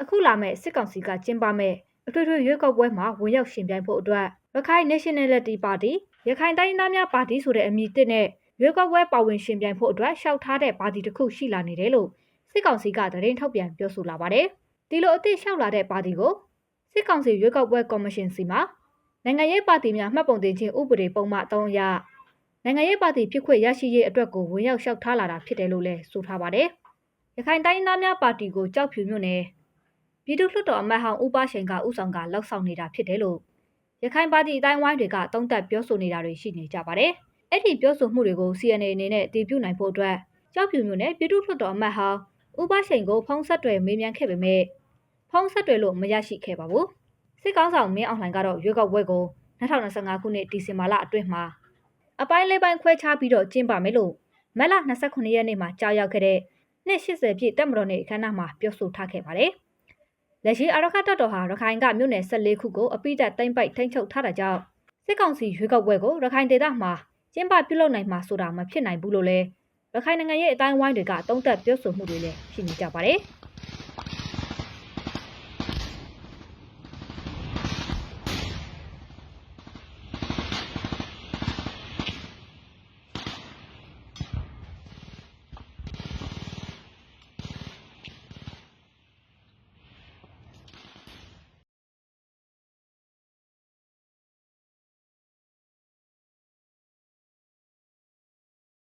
အခုလာမဲ့စစ်ကောင်စီကကျင်းပမဲ့အထွေထွေရွေးကောက်ပွဲမှာဝင်ရောက်ရှင်ပြိုင်ဖို့အတွက်ရခိုင် Nationality Party ရခိုင်တိုင်းရင်းသားများပါတီဆိုတဲ့အမည်တစ်နဲ့ရွေးကောက်ပွဲပါဝင်ရှင်ပြိုင်ဖို့အတွက်ရှောက်ထားတဲ့ပါတီတစ်ခုရှိလာနေတယ်လို့စစ်ကောင်စီကသတင်းထုတ်ပြန်ပြောဆိုလာပါတယ်။ဒီလိုအသစ်လျှောက်လာတဲ့ပါတီကိုစစ်ကောင်စီရွေးကောက်ပွဲကော်မရှင်စီမှာနိုင်ငံရေးပါတီများမှတ်ပုံတင်ခြင်းဥပဒေပုံမှန်3အရနိုင်ငံရေးပါတီဖြစ်ခွင့်ရရှိရေးအတွက်ကိုဝင်ရောက်လျှောက်ထားလာတာဖြစ်တယ်လို့လည်းဆိုထားပါတယ်။ရခိုင်တိုင်းရင်းသားများပါတီကိုကြောက်ဖြူမြို့နယ် ပြည်သူ့လွှတ်တော်အမတ်ဟောင်းဦးပါရှိန်ကဥဆောင်ကလောက်ဆောင်နေတာဖြစ်တယ်လို့ရခိုင်ပါတီအတိုင်းဝိုင်းတွေကတုံ့တက်ပြောဆိုနေတာတွေရှိနေကြပါတယ်။အဲ့ဒီပြောဆိုမှုတွေကို CNA အနေနဲ့တည်ပြုနိုင်ဖို့အတွက်ကြောက်ဖြူမြို့နယ်ပြည်သူ့လွှတ်တော်အမတ်ဟောင်းဦးပါရှိန်ကိုဖုံးဆက်တွေမေးမြန်းခဲ့ပေမဲ့ဖုံးဆက်တွေလို့မရရှိခဲ့ပါဘူး။စစ်ကောင်းဆောင်မင်းအောင်လှိုင်ကတော့ရွေးကောက်ပွဲကို2025ခုနှစ်ဒီဇင်ဘာလအတွင်းမှာအပိုင်းလေးပိုင်းခွဲခြားပြီးတော့ကျင်းပမယ်လို့မက်လ29ရက်နေ့မှာကြားရောက်ခဲ့တဲ့နှစ်80ပြည့်တက်မတော်နေ့အခမ်းအနားမှာပြောဆိုထားခဲ့ပါတယ်။ လက်ရှိအရခတ်တပ်တော်ဟာရခိုင်ကမြို့နယ်14ခုကိုအပိသက်တိမ့်ပိုက်ထိန်းချုပ်ထားတာကြောင့်စစ်ကောင်စီရွေးကောက်ပွဲကိုရခိုင်ဒေသမှာကျင်းပပြုလုပ်နိုင်မှာဆိုတာမဖြစ်နိုင်ဘူးလို့လည်းရခိုင်နိုင်ငံရဲ့အတိုင်းဝိုင်းတွေကတုံ့တက်ပြောဆိုမှုတွေလည်းရှိနေကြပါတယ်။